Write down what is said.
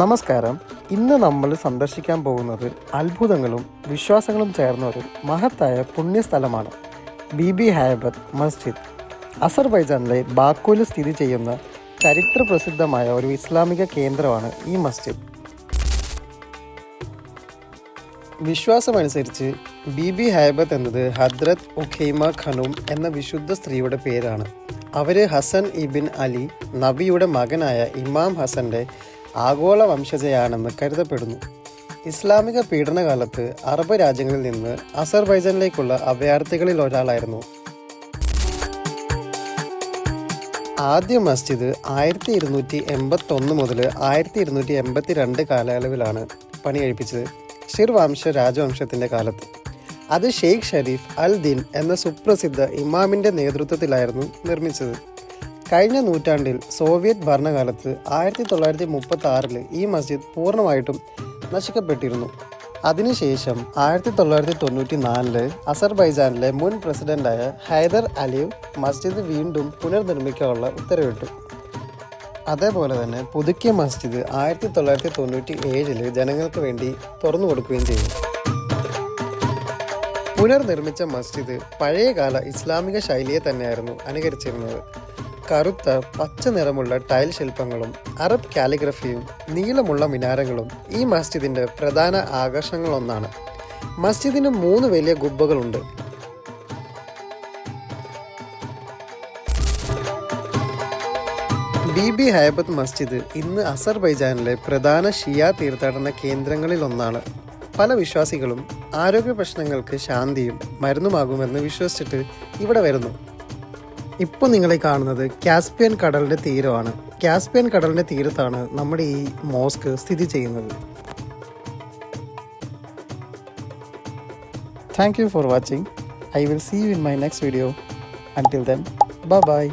നമസ്കാരം. ഇന്ന് നമ്മൾ സന്ദർശിക്കാൻ പോകുന്നത് അത്ഭുതങ്ങളും വിശ്വാസങ്ങളും ചേർന്ന ഒരു മഹത്തായ പുണ്യസ്ഥലമാണ് ബിബി ഹയബത് മസ്ജിദ്. അസർബൈജാനിലെ ബാക്കുവിൽ സ്ഥിതി ചെയ്യുന്ന ചരിത്ര പ്രസിദ്ധമായ ഒരു ഇസ്ലാമിക കേന്ദ്രമാണ് ഈ മസ്ജിദ്. വിശ്വാസമനുസരിച്ച് ബിബി ഹയബത്ത് എന്നത് ഹദ്രത് ഉഖൈമ ഖനൂം എന്ന വിശുദ്ധ സ്ത്രീയുടെ പേരാണ്. അവർ ഹസൻ ഇബിൻ അലി നബിയുടെ മകനായ ഇമാം ഹസന്റെ ആഗോള വംശജയാണെന്ന് കരുതപ്പെടുന്നു. ഇസ്ലാമിക പീഡനകാലത്ത് അറബ് രാജ്യങ്ങളിൽ നിന്ന് അസർബൈജാനിലേക്കുള്ള അഭയാർത്ഥികളിൽ ഒരാളായിരുന്നു. ആദ്യ മസ്ജിദ് ആയിരത്തി ഇരുന്നൂറ്റി എൺപത്തി ഒന്ന് മുതൽ ആയിരത്തി ഇരുന്നൂറ്റി എൺപത്തി രണ്ട് കാലയളവിലാണ് പണികഴിപ്പിച്ചത്. ഷിർ വംശ രാജവംശത്തിന്റെ കാലത്ത്. അത് ഷെയ്ഖ് ഷരീഫ് അൽ ദിൻ എന്ന സുപ്രസിദ്ധ ഇമാമിന്റെ നേതൃത്വത്തിലായിരുന്നു നിർമ്മിച്ചത്. കഴിഞ്ഞ നൂറ്റാണ്ടിൽ സോവിയറ്റ് ഭരണകാലത്ത് ആയിരത്തി തൊള്ളായിരത്തി മുപ്പത്തി ആറിൽ ഈ മസ്ജിദ് പൂർണമായിട്ടും നശിക്കപ്പെട്ടിരുന്നു. അതിനുശേഷം ആയിരത്തി തൊള്ളായിരത്തി തൊണ്ണൂറ്റി നാലിൽ അസർബൈജാനിലെ മുൻ പ്രസിഡന്റായ ഹൈദർ അലീവ് മസ്ജിദ് വീണ്ടും പുനർനിർമ്മിക്കാനുള്ള ഉത്തരവിട്ടു. അതേപോലെ തന്നെ പുതുക്കിയ മസ്ജിദ് ആയിരത്തി തൊള്ളായിരത്തി തൊണ്ണൂറ്റി ഏഴിൽ ജനങ്ങൾക്ക് വേണ്ടി തുറന്നു കൊടുക്കുകയും ചെയ്തു. പുനർനിർമ്മിച്ച മസ്ജിദ് പഴയകാല ഇസ്ലാമിക ശൈലിയെ തന്നെയായിരുന്നു അനുകരിച്ചിരുന്നത്. കറുത്ത പച്ച നിറമുള്ള ടൈൽ ശില്പങ്ങളും അറബ് കാലിഗ്രഫിയും നീളമുള്ള മിനാരങ്ങളും ഈ മസ്ജിദിന്റെ പ്രധാന ആകർഷണങ്ങളൊന്നാണ്. മസ്ജിദിന് മൂന്ന് വലിയ ഗുബ്ബകളുണ്ട് ബിബി ഹൈബത്ത് മസ്ജിദ് ഇന്ന് അസർബൈജാനിലെ പ്രധാന ഷിയ തീർത്ഥാടന കേന്ദ്രങ്ങളിൽ ഒന്നാണ് പല വിശ്വാസികളും ആരോഗ്യ പ്രശ്നങ്ങൾക്ക് ശാന്തിയും മരുന്നുമാകുമെന്ന് വിശ്വസിച്ചിട്ട് ഇവിടെ വരുന്നു. ഇപ്പോൾ നിങ്ങളെ കാണുന്നത് കാസ്പിയൻ കടലിന്റെ തീരമാണ്. കാസ്പിയൻ കടലിന്റെ തീരത്താണ് നമ്മുടെ ഈ മോസ്ക് സ്ഥിതി ചെയ്യുന്നത്. Thank you for watching I will see you in my next video until then bye